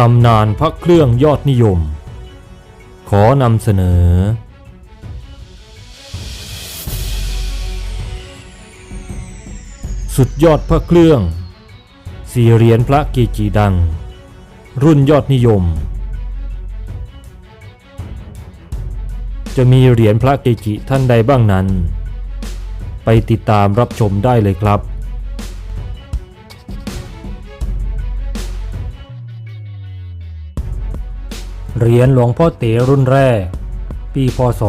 ตำนานพระเครื่องยอดนิยม ขอนำเสนอ สุดยอดพระเครื่องสี่เหรียญพระเกจิดัง รุ่นยอดนิยม จะมีเหรียญพระเกจิท่านใดบ้างนั้น ไปติดตามรับชมได้เลยครับ เหรียญหลวงพ่อเต๋รุ่นแรก ปีพศ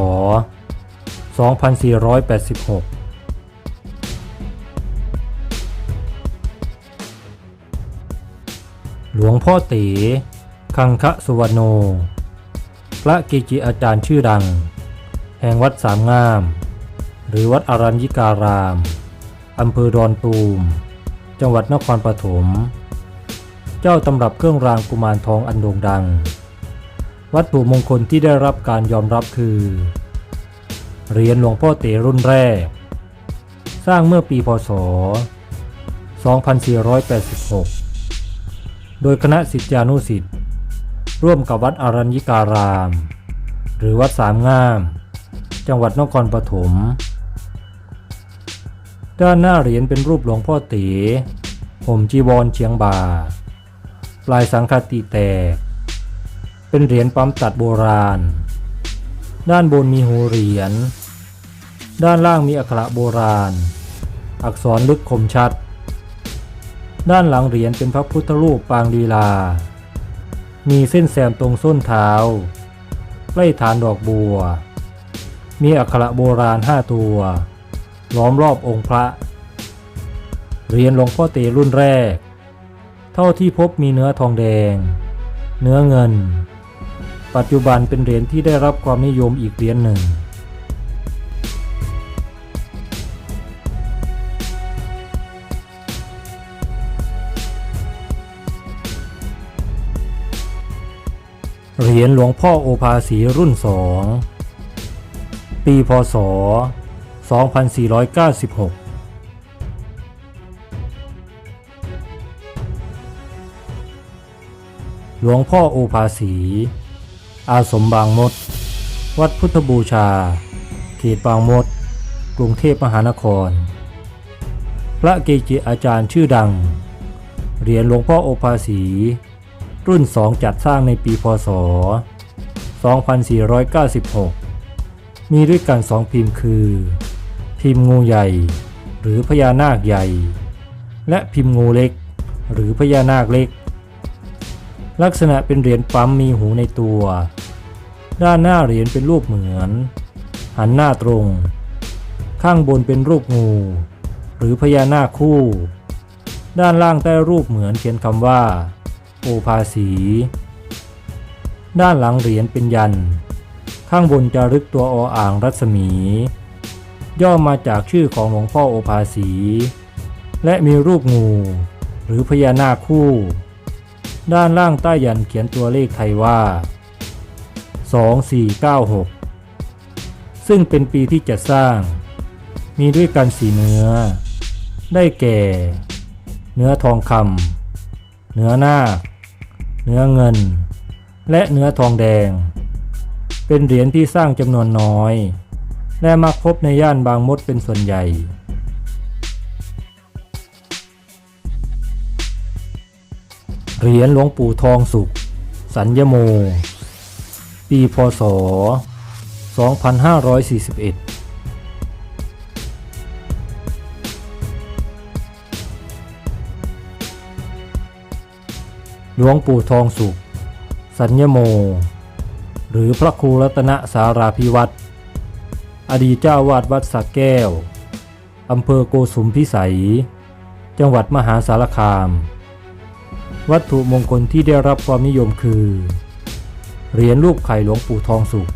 2486หลวงพ่อเต๋คังคะสุวรรณโน พระเกจิอาจารย์ชื่อดัง แห่งวัดสามงาม หรือวัดอรัญญิการาม อำเภอดอนตูม จังหวัดนครปฐม เจ้าตำรับเครื่องรางกุมารทองอันโด่งดัง วัตถุมงคลที่ได้รับการยอมรับคือ เหรียญหลวงพ่อเต๋รุ่นแรก สร้างเมื่อปีพศ 2486 โดยคณะศิษยานุศิษย์ร่วมกับวัดอรัญญิการาม หรือวัดสามงาม จังหวัดนครปฐม ด้านหน้าเหรียญเป็นรูปหลวงพ่อเต๋ห่มจีวรเชียงบ่า ปลายสังคติแตก เป็นเหรียญปั๊มตัดโบราณ ด้านบนมีหูเหรียญ ด้านล่างมีอักขระโบราณ อักษรลึกคมชัด ด้านหลังเหรียญเป็นพระพุทธรูปปางลีลา มีเส้นแซมตรงส้นเท้า ใกล้ฐานดอกบัว มีอักขระโบราณห้าตัว ล้อมรอบองค์พระ เหรียญหลวงพ่อเตรุ่นแรก เท่าที่พบมีเนื้อทองแดงเนื้อเงิน ปัจจุบันเป็นเหรียญที่ได้รับความนิยมอีกเหรียญหนึ่ง เหรียญหลวงพ่อโอภาสีรุ่นสองปีพศ 2496หลวงพ่อโอภาสี อาสมบางมด วัดพุทธบูชา เขตบางมด กรุงเทพมหานคร พระเกจิอาจารย์ชื่อดัง เหรียญหลวงพ่อโอภาสี รุ่นสองจัดสร้างในปีพศ 2496 มีด้วยกันสองพิมพ์คือ พิมพ์งูใหญ่ หรือพญานาคใหญ่ และพิมพ์งูเล็ก หรือพญานาคเล็ก ลักษณะเป็นเหรียญปั๊มมีหูในตัว ด้านหน้าเหรียญเป็นรูปเหมือน หันหน้าตรง ข้างบนเป็นรูปงู หรือพญานาคคู่ ด้านล่างใต้รูปเหมือนเขียนคำว่า โอภาสี ด้านหลังเหรียญเป็นยัน ข้างบนจะรึกตัวออ่างรัศมี ย่อมาจากชื่อของหลวงพ่อโอภาสี และมีรูปงู หรือพญานาคคู่ ด้านล่างใต้ยันเขียนตัวเลขไทยว่า 2496 ซึ่งเป็นปีที่จะสร้าง มีด้วยกันสีเนื้อ ได้แก่ เนื้อทองคำเนื้อนาคเนื้อเงิน และเนื้อทองแดง เป็นเหรียญที่สร้างจำนวนน้อย และมักพบในย่านบางมดเป็นส่วนใหญ่ เหรียญหลวงปู่ทองสุข สัญญโม ปีพศ 2541หลวงปู่ทองสุข สัญญโม หรือพระครูรัตนสาราพิวัตรอดีตเจ้าวาดวัดสักแก้ว อำเภอโกสุมพิสัย จังหวัดมหาสารคาม วัตถุมงคลที่ได้รับความนิยมคือ เหรียญรูปไข่หลวงปู่ทองสุข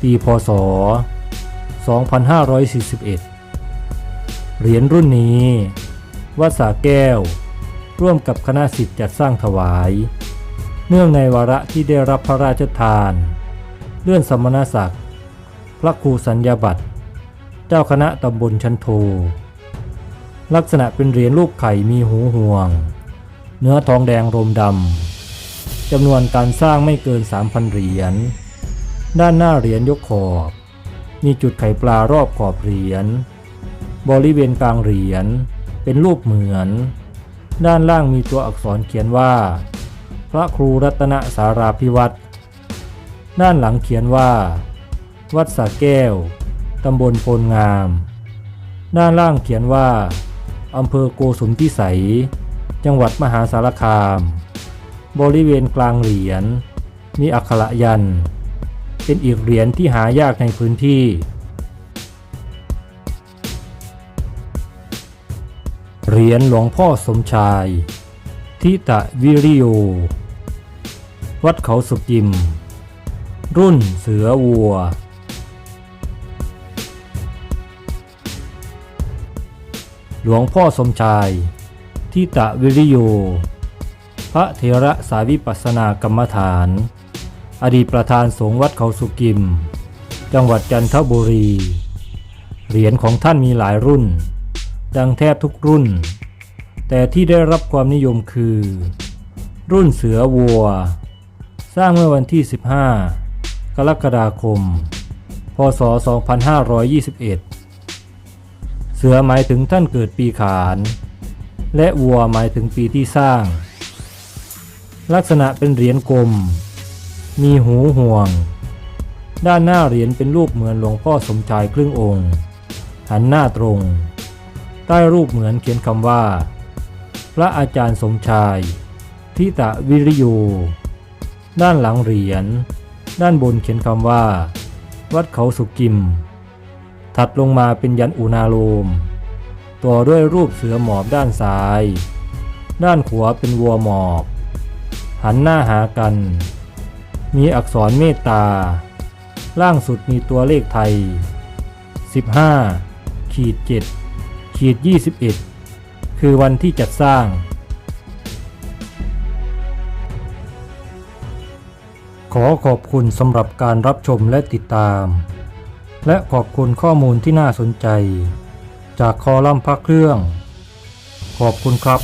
ปีพศ 2541 เหรียญรุ่นนี้วัดสาแก้ว ร่วมกับคณะสิทธิ์จัดสร้างถวาย เนื่องในวาระที่ได้รับพระราชทาน เลื่อนสมณศักดิ์ พระครูสัญญาบัตร เจ้าคณะตำบลชันโท ลักษณะเป็นเหรียญรูปไข่มีหูห่วง เนื้อทองแดงรมดำจำนวนการสร้างไม่เกิน 3,000 เหรียญ ด้านหน้าเหรียญยกขอบ มีจุดไข่ปลารอบขอบเหรียญ บริเวณกลางเหรียญเป็นรูปเหมือน ด้านล่างมีตัวอักษรเขียนว่า พระครูรัตนสาราพิวัตรด้านหลังเขียนว่า วัดสระแก้ว ตำบลโพลงาม ด้านล่างเขียนว่าอำเภอโกสุมพิสัย จังหวัดมหาสารคาม บริเวณกลางเหรียญมีอักขระยัน เป็นอีกเหรียญที่หายากในพื้นที่ เหรียญหลวงพ่อสมชาย ทิตะวิริโย วัดเขาสุกิม รุ่นเสือวัวหลวงพ่อสมชาย ทิตะวิริโย พระเถระสาวิปัสสนากรรมฐาน อดีตประธานสงฆ์วัดเขาสุกิม จังหวัดจันทบุรี เหรียญของท่านมีหลายรุ่น ดังแทบทุกรุ่น แต่ที่ได้รับความนิยมคือ รุ่นเสือวัว สร้างเมื่อวันที่ 15 กรกฎาคม พศ 2521 เสือหมายถึงท่านเกิดปีขาน และวัวหมายถึงปีที่สร้าง ลักษณะเป็นเหรียญกลม มีหูห่วง ด้านหน้าเหรียญเป็นรูปเหมือนหลวงพ่อสมชายครึ่งองค์ หันหน้าตรง ใต้รูปเหมือนเขียนคำว่า พระอาจารย์สมชายทิตะวิริโยด้านหลังเหรียญ ด้านบนเขียนคำว่า วัดเขาสุกิม ถัดลงมาเป็นยันอุณาโลม ต่อด้วยรูปเสือหมอบด้านซ้าย ด้านขวาเป็นวัวหมอบ หันหน้าหากัน มีอักษรเมตตา ล่างสุดมีตัวเลขไทย 15 ขีด 7 ขีด 21 คือวันที่จัดสร้างขอขอบคุณสำหรับการรับชมและติดตาม และขอบคุณข้อมูลที่น่าสนใจ จากคอลัมน์พักเครื่อง ขอบคุณครับ